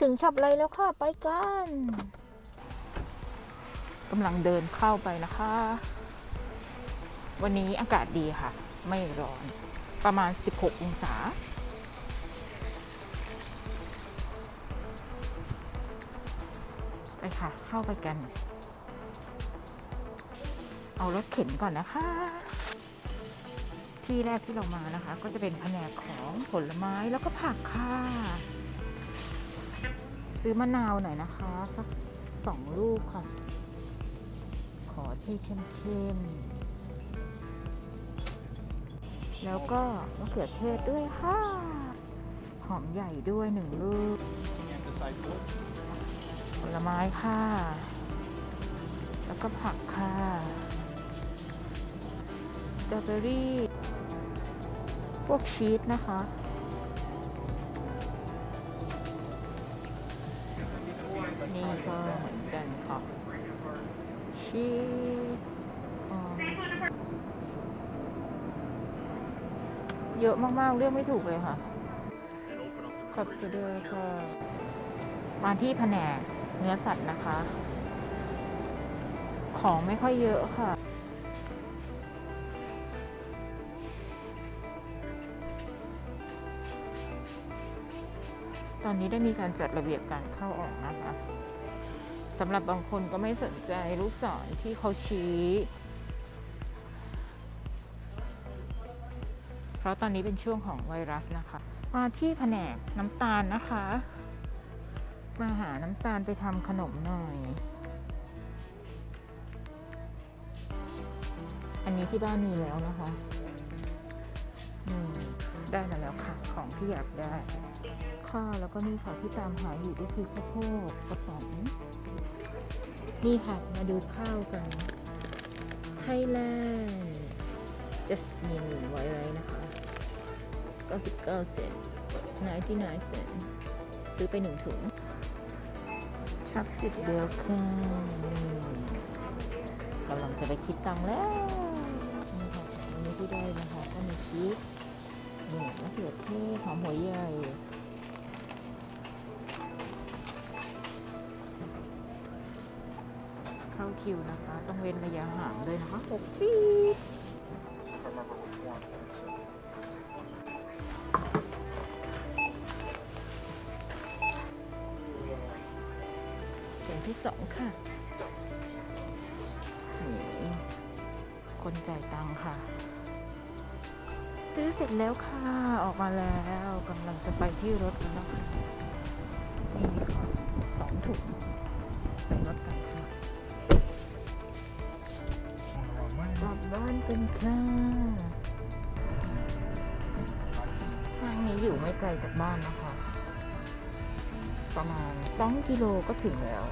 ถึงชอปอะไรแล้วค่ะ ไปกันกำลังเดินเข้าไปนะคะ วันนี้อากาศดีค่ะ ไม่ร้อนประมาณ 16 องศา ไปค่ะ เข้าไปกัน เอารถเข็นก่อนนะคะ ที่แรกที่เรามานะคะ ก็จะเป็นแผนกของผลไม้แล้วก็ผักค่ะ ซื้อมะนาวหน่อยนะคะ สักสองลูกค่ะ ขอที่เข้มๆ แล้วก็มะเขือเทศด้วยค่ะ หอมใหญ่ด้วยหนึ่งลูก ผลไม้ค่ะ แล้วก็ผักค่ะสตรอเบอรี่ พวกชีสนะคะ นี่ก็เหมือนกันค่ะชีเยอะมาก ๆ เรียกไม่ถูกเลยค่ะขอบคุณด้วยค่ะมาที่แผนกเนื้อสัตว์นะคะ ของไม่ค่อยเยอะค่ะตอนนี้ได้มีการจัดระเบียบการเข้าออกนะคะ สำหรับบางคนก็ไม่สนใจลูกศรที่เขาชี้ เพราะตอนนี้เป็นช่วงของไวรัสนะคะ มาที่แผนกน้ำตาลนะคะ มาหาน้ำตาลไปทำขนมหน่อย อันนี้ที่บ้านมีแล้วนะคะนี่ได้มาแล้วค่ะ ของที่อยากได้ค่ะแล้วก็นี่ค่ะที่ตามหาอยู่ก็คือข้าวโพดกระป๋อง นี่ค่ะ มาดูข้าวกัน ไทยแลนด์จัสมินไว้ไรนะคะ 99 เซนต์99 เซนต์ซื้อไปหนึ่งถุงชักสิบเดียวค่ะกำลังจะไปคิดตังค์แล้ว นี่ค่ะวันนี้ที่ได้นะคะ ก็มีชีสหมูมะเขือเทศหอมหัวใหญ่ เข้าคิวนะคะ ต้องเว้นระยะห่างด้วยนะคะหกฟีตเสียงที่สองค่ะ คนจ่ายตังค่ะ ซื้อเสร็จแล้วค่ะ ออกมาแล้วกำลังจะไปที่รถแล้วนะคะนี่ กันค่ะทางนี้อยู่ไม่ไกลจากบ้านนะคะ ประมาณ 2 กิโลก็ถึงแล้ว